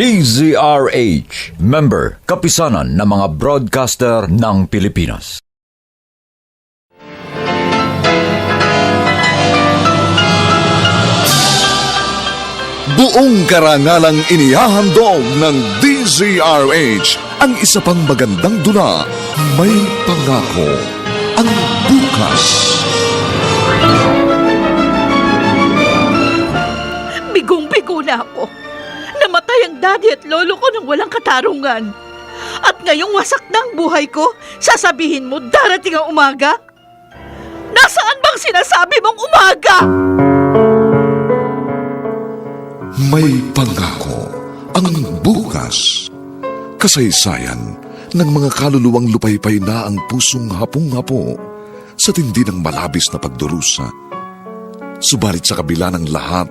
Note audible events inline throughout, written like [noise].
DZRH, member, kapisanan ng mga broadcaster ng Pilipinas. Buong karangalang inihahandog ng DZRH ang isa pang magandang dula, May Pangako, ang bukas. Bigong-bigo na ako. Namatay ang daddy at lolo ko nang walang katarungan. At ngayong wasak na ang buhay ko, sasabihin mo darating ang umaga? Nasaan bang sinasabi mong umaga? May Pangako, ang bukas. Kasaysayan ng mga kaluluwang lupaypay na ang pusong hapong-hapo sa tindi ng malabis na pagdurusa. Subalit sa kabila ng lahat,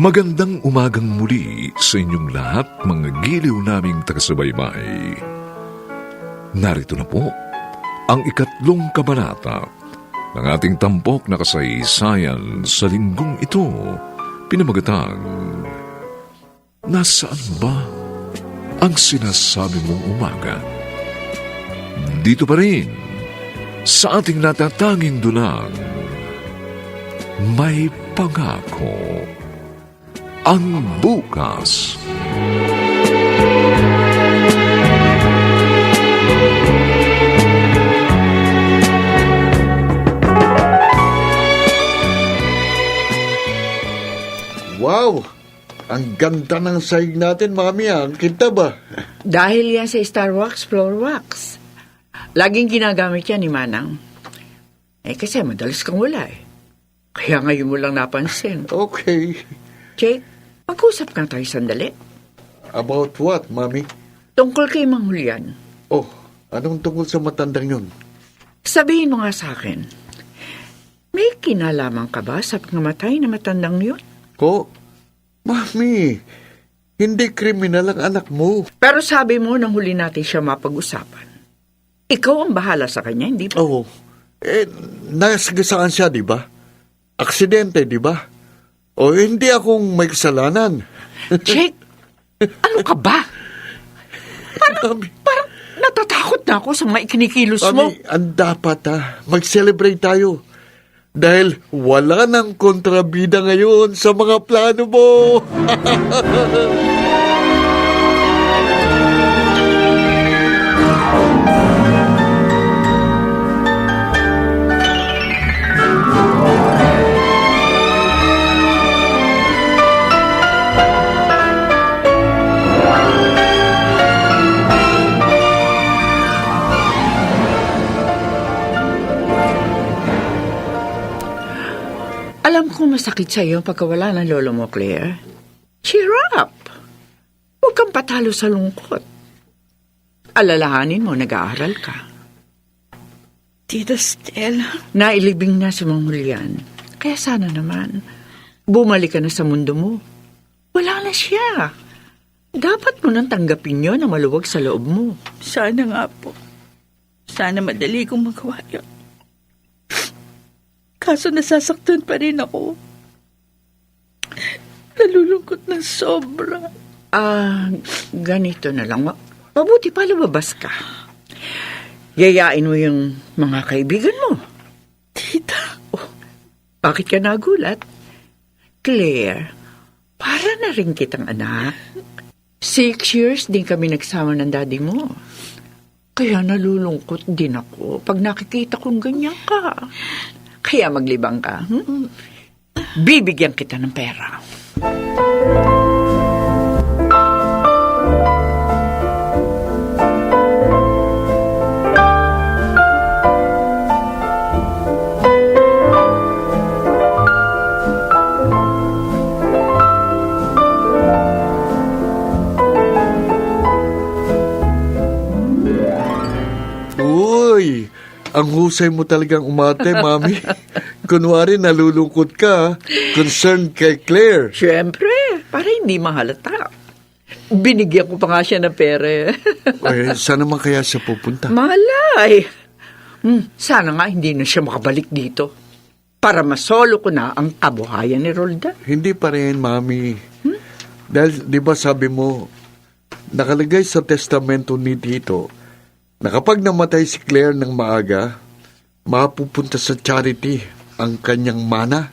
Magandang umagang muli sa inyong lahat mga giliw naming taga-subaybay. Narito na po ang ikatlong kabanata ng ating tampok na kasaysayan sa linggong ito, pinamagatang Nasaan ba ang sinasabi mong umaga? Dito pa rin sa ating natatanging dulang may pangako ang bukas. Wow! Ang ganda ng sahig natin, Mami. ah. Ang kita ba? Dahil yan sa Star Wax Floor Wax. Laging ginagamit yan ni Manang. Eh kasi madalas kang wala eh. Kaya ngayon mo lang napansin. Okay. Jake, mag-usap ka tayo sandali. About what, Mami? Tungkol kay Mang Julian. Oh, anong tungkol sa matandang yun? Sabihin mo nga sa akin, may kinalaman ka ba sa pangamatay na matandang yun? Ko? Mami, hindi kriminal ang anak mo. Pero sabi mo nang huli natin siya mapag-usapan. Ikaw ang bahala sa kanya, hindi ba? Oo. Eh, nasagasaan siya, di ba? Aksidente, di ba? O hindi akong may kasalanan. Jake, ano ka ba? Mami, Parang natatakot na ako sa mga ikinikilos mo. Mami, ang dapat ah, mag-celebrate tayo. Dahil wala nang kontrabida ngayon sa mga plano mo. [laughs] Masakit sa iyo ang pagkawala ng lolo mo, Claire. Cheer up! Huwag kang patalo sa lungkot. Alalahanin mo, nag-aaral ka. Tita Stella. Nailibing na si Mang Julian. Kaya sana naman, bumalik ka na sa mundo mo. Wala na siya. Dapat mo nang tanggapin yun na maluwag sa loob mo. Sana nga po. Sana madali kong magawa yun. Kaso nasasaktan pa rin ako. Sobra. Ah, ganito na lang. Ma- Mabuti pa lumabas ka. Yayain mo yung mga kaibigan mo. Tita, Bakit ka nagulat? Claire, para na rin kitang anak. Six years din kami nagsama ng daddy mo. Kaya nalulungkot din ako pag nakikita kong ganyan ka. Kaya maglibang ka. hmm? Bibigyan kita ng pera. Uy, ang husay mo talagang umate, mami. [laughs] Kunwari nalulungkot ka, concerned kay Claire. Siyempre, para hindi mahalata. Binigyan ko pa nga siya ng pera. [laughs] Eh, saan naman kaya siya pupunta? Malay. Hmm, sana nga hindi na siya makabalik dito. Para masolo ko na ang kabuhayan ni Roldan. Hindi pa rin, mami. Dahil, di ba sabi mo, nakalagay sa testamento ni Tito na kapag namatay si Claire ng maaga, mapupunta sa charity ang kanyang mana.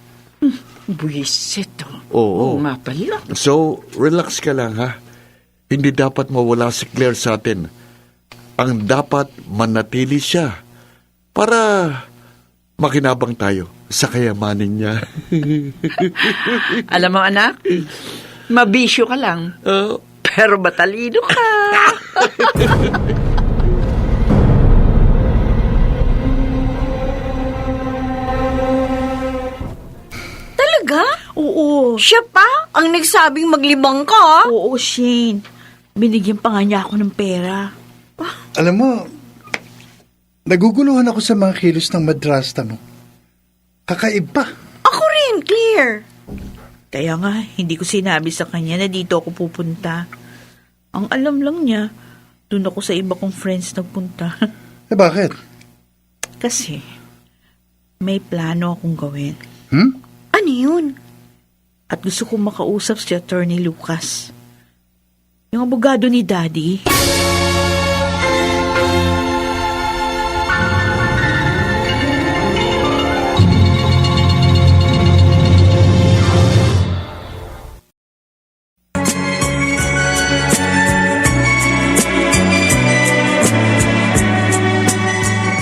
Buisit. Oo. Oo nga pala. So, relax ka lang, ha? Hindi dapat mawala si Claire sa atin. Ang dapat manatili siya para makinabang tayo sa kayamanin niya. [laughs] Alam mo anak, mabisyo ka lang. Oh, Pero matalino ka. [laughs] oo. Siya pa ang nagsabing maglibang ka? Oo, Shane. Binigyan pa nga niya ako ng pera. Alam mo, naguguluhan ako sa mga kilos ng madrasta mo. Kakaiba. Ako rin, Claire. Kaya nga, hindi ko sinabi sa kanya na dito ako pupunta. Ang alam lang niya, doon ako sa iba kong friends nagpunta. Eh bakit? Kasi, may plano akong gawin. Hmm? Ano yun? At gusto kong makausap si Attorney Lucas. Yung abogado ni Daddy.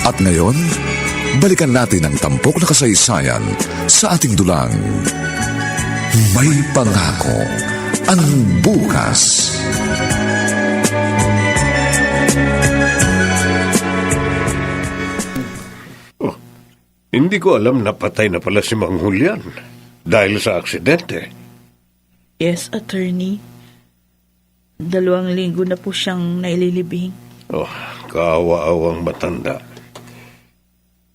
At ngayon, balikan natin ang tampok na kasaysayan sa ating dulang. May pangako ang bukas. Hindi ko alam na patay na pala si Mang Julian dahil sa aksidente. Yes, Attorney. Dalawang linggo na po siyang naililibing. Oh, kaawa-awang matanda.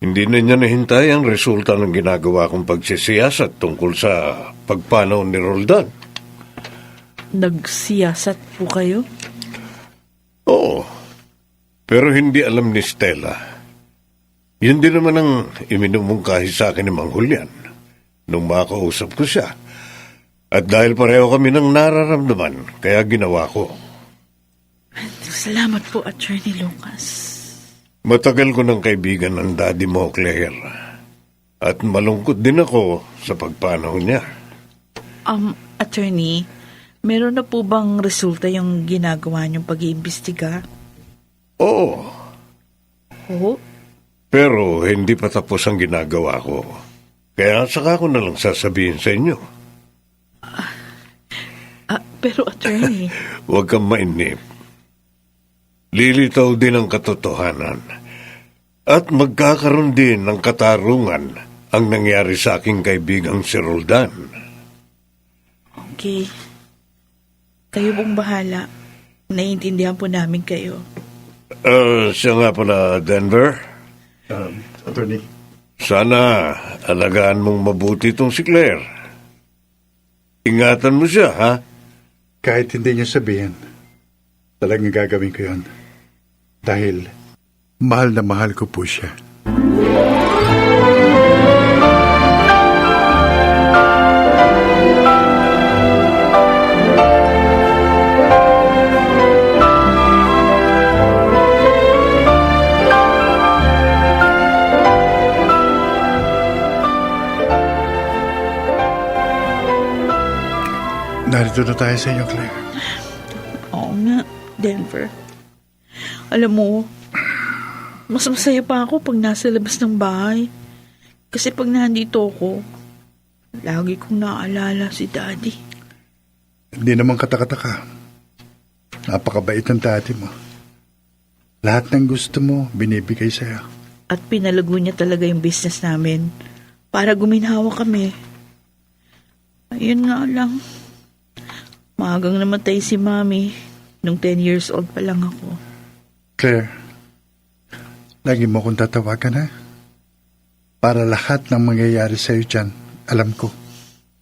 Hindi na niya nahintay ang resulta ng ginagawa kong pagsisiyasat tungkol sa pagpanaw ni Roldan. Nagsiyasat po kayo? Oo, pero hindi alam ni Stella. Yun din naman ang iminumungkahi sa akin ni Mang Julian nung makausap ko siya. At dahil pareho kami ng nararamdaman, kaya ginawa ko. Salamat po, Attorney Lucas. Matagal ko ng kaibigan ang daddy mo, Claire. At malungkot din ako sa pagpanaw niya. Um, Attorney, meron na po bang resulta yung ginagawa niyong pag-iimbestiga? Oo, Oo. pero hindi pa tapos ang ginagawa ko. Kaya saka ko na lang sasabihin sa inyo. Ah, pero Attorney, [laughs] Huwag kang mainip. Lilitaw din ang katotohanan. At magkakaroon din ng katarungan ang nangyari sa aking kaibigang si Roldan. okay. Kayo pong bahala. Naiintindihan po namin kayo. Uh, siya nga pala, Denver. attorney. Sana alagaan mong mabuti itong si Claire. Ingatan mo siya, ha? Kahit hindi niyo sabihin, talagang gagawin ko yun. Dahil Mahal na mahal ko po siya. Narito na tayo sa inyo, Claire. Oo nga, Denver. Alam mo, mas masaya pa ako pag nasa labas ng bahay. Kasi pag nandito ako, lagi kong naaalala si Daddy. Hindi naman katakataka. Napakabait ng tati mo. Lahat ng gusto mo, binibigay sa'yo. At pinalago niya talaga yung business namin para guminhawa kami. Ayun nga lang. Maagang namatay si Mami nung 10 years old pa lang ako. Claire, lagi mo kong tatawagan ha? Para lahat ng mangyayari sa'yo dyan, alam ko.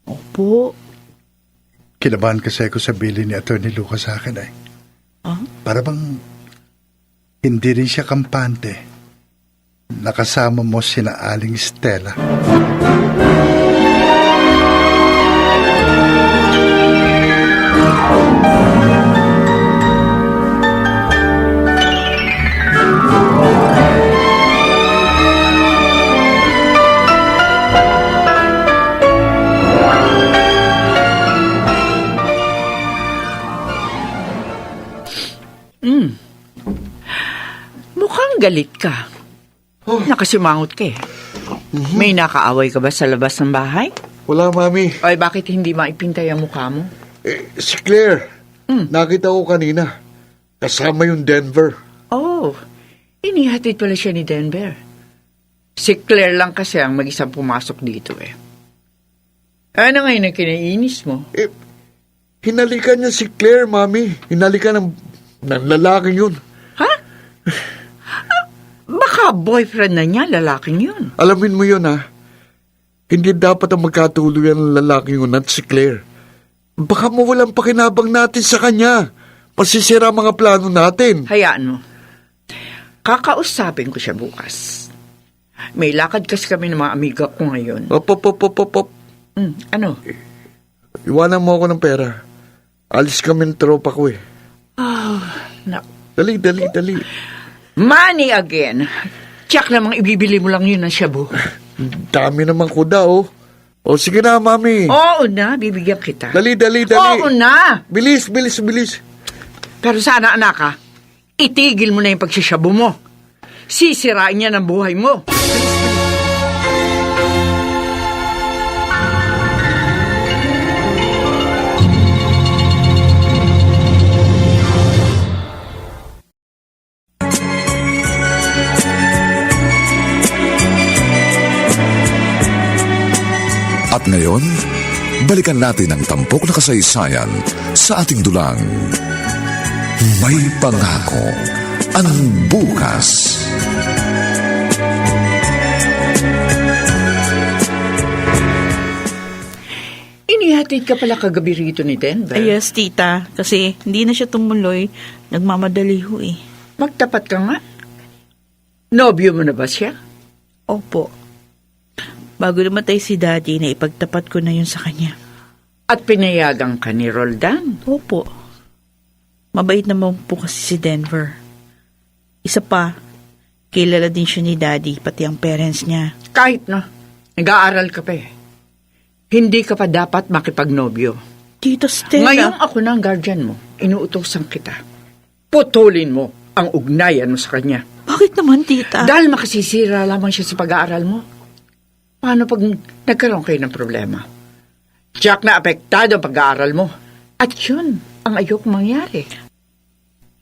Opo. Kinabahan kasi ako sa bili ni Atty. Lucas sa akin ay. Ah? Para bang hindi rin siya kampante. Nakasama mo sina Aling Stella. Galit ka. Nakasimangot ka eh. May nakaaway ka ba sa labas ng bahay? Wala, Mami. Ay, bakit hindi maipintay ang mukha mo? Eh, si Claire, nakita ko kanina. Kasama yung Denver. Oh, inihatid pala siya ni Denver. Si Claire lang kasi ang mag-isang pumasok dito eh. Ano ngayon ang kinainis mo? Eh, hinalikan niya si Claire, Mami. Hinalikan ng, ng lalaking yun. Ha? [laughs] Ah, Baka boyfriend na niya, lalaking yun. Alamin mo yun, ha? Hindi dapat ang magkatuluyan ng lalaking yun at si Claire. Baka mawalang pakinabang natin sa kanya. Masisira ang mga plano natin. Hayaan mo. Kakausapin ko siya bukas. May lakad kasi kami ng mga amiga ko ngayon. Op, op, op, op, op, op. Hmm, ano? Iwanan mo ako ng pera. Alis kami ng tropa ko eh. Na, Dali, dali, dali. Money again. Tiyak namang ibibili mo lang yun ng shabu. Dami naman kuda, oh. O sige na, mami. Oo na, bibigyan kita. Dali, dali, dali. Oo na. Bilis, bilis, bilis. Pero sana anak ha, itigil mo na yung pagsisyabu mo. Sisirain niya ng buhay mo. At ngayon, balikan natin ang tampok na kasaysayan sa ating dulang. May pangako ang bukas. Inihatid ka pala kagabi rito ni Denver. Ay, yes, tita. Kasi hindi na siya tumuloy. Nagmamadali ho eh. Magtapat ka nga. Nobyo mo na ba siya? Opo. Bago namatay si Daddy, na ipagtapat ko na yun sa kanya. At pinayagan ka ni Roldan. Opo. Mabait naman po kasi si Denver. Isa pa, kilala din siya ni Daddy, pati ang parents niya. Kahit na, nag-aaral ka pa eh. Hindi ka pa dapat makipagnobyo. Tito Stella. Ngayong ako na ang guardian mo, inuutosan kita. Putulin mo ang ugnayan mo sa kanya. Bakit naman, tita? Dahil makasisira lamang siya sa pag-aaral mo. Paano pag nagkaroon kayo ng problema? Jack na apektado ang pag-aaral mo. At yun ang ayok mangyari.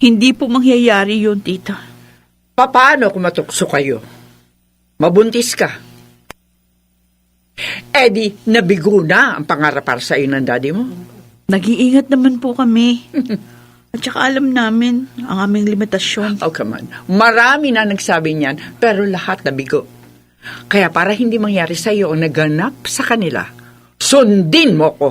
Hindi po mangyayari yun, tita. Paano kung matukso kayo? Mabuntis ka. Eddie, nabigo na ang pangarap para sa iyo ng daddy mo. Nag-iingat naman po kami. [laughs] At saka alam namin ang aming limitasyon. Oh, come on. Marami na nagsabi niyan, pero lahat nabigo. Kaya para hindi mangyari sa iyo ang naganap sa kanila, sundin mo ko.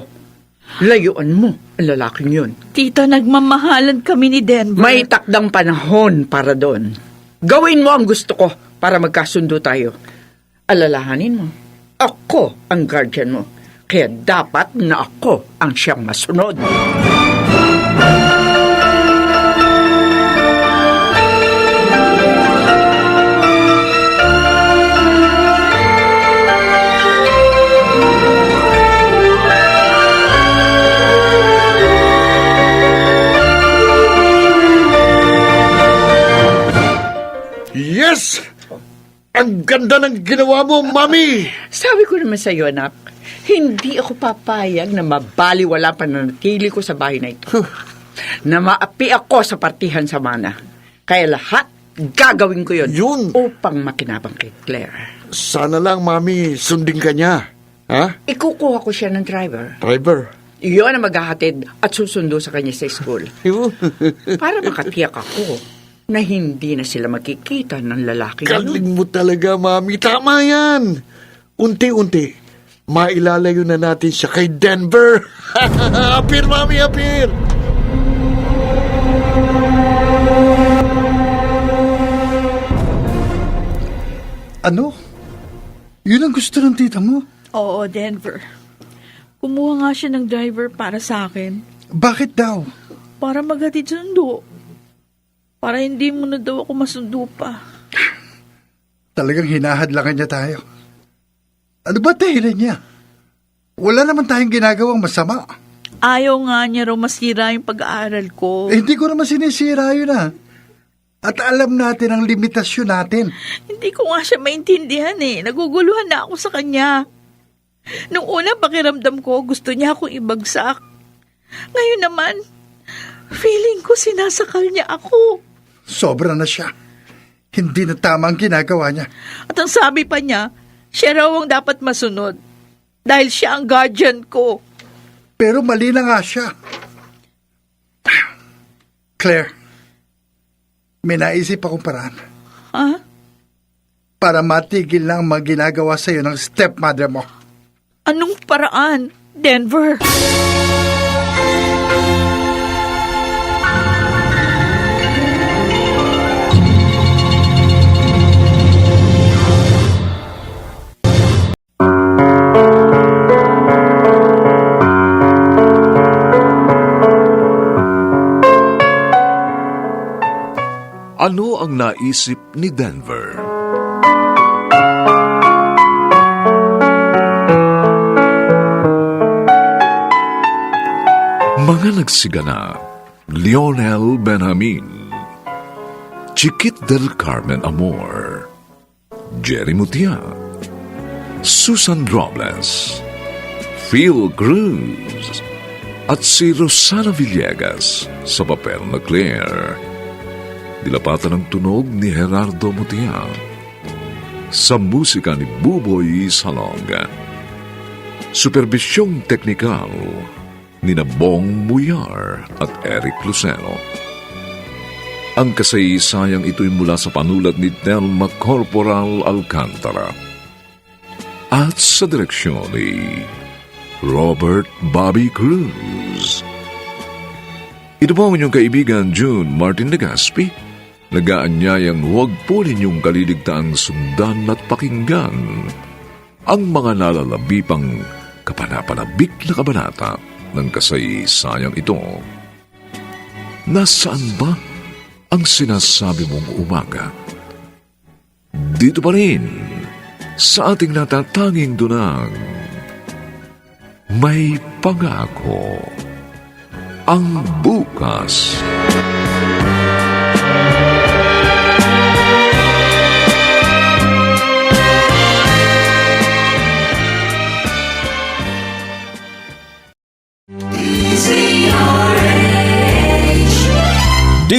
Layuan mo ang lalaking yun. Tita, nagmamahalan kami ni Denver. May takdang panahon para doon. Gawin mo ang gusto ko para magkasundo tayo. Alalahanin mo, ako ang guardian mo. Kaya dapat na ako ang siyang masunod. Ganda ng ginawa mo, Mami! Sabi ko naman sa iyo, anak, hindi ako papayag na mabaliwala pananatili ko sa bahay na ito. na maapi ako sa partihan sa mana. Kaya lahat gagawin ko yun, Yun. upang makinabang kay Claire. Sana lang, Mami, sundin ka niya. Ha? Ikukuha ko siya ng driver. Driver. Iyon ang maghahatid at susundo sa kanya sa school. [laughs] Para makatiyak ako na hindi na sila makikita ng lalaki. Galing mo talaga, Mami. Tama yan. Unti-unti, mailalayo na natin siya kay Denver. [laughs] apir, Mami, apir. Ano? Yun ang gusto ng tita mo. Oo, Denver. Kumuha nga siya ng driver para sa akin. Bakit daw? Para maghatid sundo. Para hindi mo na daw ako masundo pa. Talagang hinahadlangan niya tayo. Ano ba dahilan niya? Wala naman tayong ginagawang masama. Ayaw nga niya raw masira yung pag-aaral ko. Eh, hindi ko naman sinisira yun ah. At alam natin ang limitasyon natin. Hindi ko nga siya maintindihan eh. Naguguluhan na ako sa kanya. Nung una pakiramdam ko, gusto niya akong ibagsak. Ngayon naman, feeling ko sinasakal niya ako. Sobra na siya. Hindi na tama ang ginagawa niya. At ang sabi pa niya, siya raw ang dapat masunod. Dahil siya ang guardian ko. Pero mali na nga siya. Claire, may naisip akong paraan Ha? para matigil lang ang ginagawa sa'yo ng stepmother mo. Anong paraan, Denver? Ano ang naisip ni Denver? Mga nagsigana, Lionel Benjamin, Chiquit del Carmen Amor, Jerry Mutia, Susan Robles, Phil Cruz, at si Rosana Villegas sa papel na Claire. Dilapatan ng tunog ni Gerardo Mutia. Sa musika ni Buboy Salonga. Supervisyong teknikal ni Bong Muyar at Eric Luceno. Ang kasaysayang ito'y mula sa panulat ni Telma Corporal Alcantara. At sa direksyon ni Robert Bobby Cruz. Ito po ang inyong kaibigan June Martin Legaspi. Nagaanyayang huwag po ninyong kaliligtaang sundan at pakinggan ang mga nalalabi pang kapanapanabik na kabanata ng kasaysayang ito. Nasaan ba ang sinasabi mong umaga? Dito pa rin sa ating natatanging dunang may pangako ang bukas.